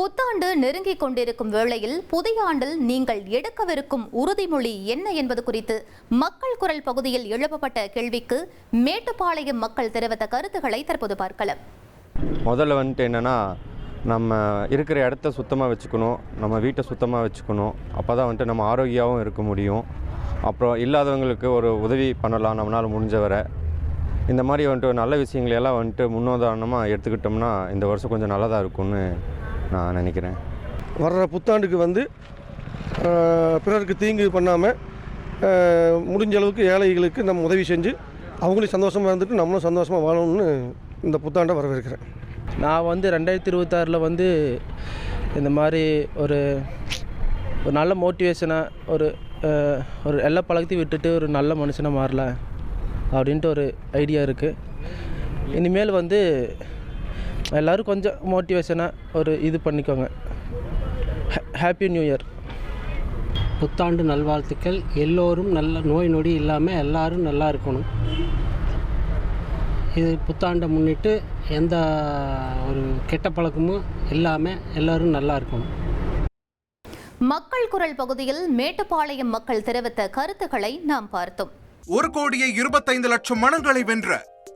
புத்தாண்டு நெருங்கிக் கொண்டிருக்கும் வேளையில் புதிய ஆண்டில் நீங்கள் எடுக்கவிருக்கும் உறுதிமொழி என்ன என்பது குறித்து மக்கள் குரல் பகுதியில் எழுப்பப்பட்ட கேள்விக்கு மேட்டுப்பாளையம் மக்கள் தெரிவித்த கருத்துக்களை தற்போது பார்க்கலாம். முதல்ல வந்துட்டு என்னென்னா நம்ம இருக்கிற இடத்த சுத்தமாக வச்சுக்கணும் நம்ம வீட்டை சுத்தமாக வச்சுக்கணும். அப்போ தான் வந்துட்டு நம்ம ஆரோக்கியமாகவும் இருக்க முடியும். அப்புறம் இல்லாதவங்களுக்கு ஒரு உதவி பண்ணலாம் நம்மளால் முடிஞ்ச வரை. இந்த மாதிரி வந்துட்டு நல்ல விஷயங்களையெல்லாம் வந்துட்டு முன்னுதாரணமாக எடுத்துக்கிட்டோம்னா இந்த வருஷம் கொஞ்சம் நல்லதாக இருக்கும்னு நான் நினைக்கிறேன். வர்ற புத்தாண்டுக்கு வந்து பிறருக்கு தீங்கு பண்ணாமல் முடிஞ்ச அளவுக்கு ஏழைகளுக்கு நம்ம உதவி செஞ்சு அவங்களும் சந்தோஷமாக இருந்துட்டு நம்மளும் சந்தோஷமாக வாழணும்னு இந்த புத்தாண்டை வரவேற்கிறேன். நான் வந்து ரெண்டாயிரத்தி இருபத்தாறில் வந்து இந்த மாதிரி ஒரு ஒரு நல்ல மோட்டிவேஷனாக ஒரு ஒரு எல்லா பழக்கத்தையும் விட்டுட்டு ஒரு நல்ல மனுஷனாக மாறலாம் அப்படின்ட்டு ஒரு ஐடியா இருக்குது இனிமேல் வந்து எல்லோரும் கொஞ்சம் மோட்டிவேஷனாக ஒரு இது பண்ணிக்கோங்க. ஹாப்பி நியூ இயர் புத்தாண்டு நல்வாழ்த்துக்கள். எல்லோரும் நல்ல நோய் நொடி இல்லாமல் எல்லாரும் நல்லா இருக்கணும். இது புத்தாண்டை முன்னிட்டு எந்த ஒரு கெட்ட பழக்கமும் இல்லாமல் எல்லாரும் நல்லா இருக்கணும். மக்கள் குரல் பகுதியில் மேட்டுப்பாளையம் மக்கள் தெரிவித்த கருத்துக்களை நாம் பார்த்தோம். ஒரு கோடியே இருபத்தைந்து லட்சம் மனங்களை வென்ற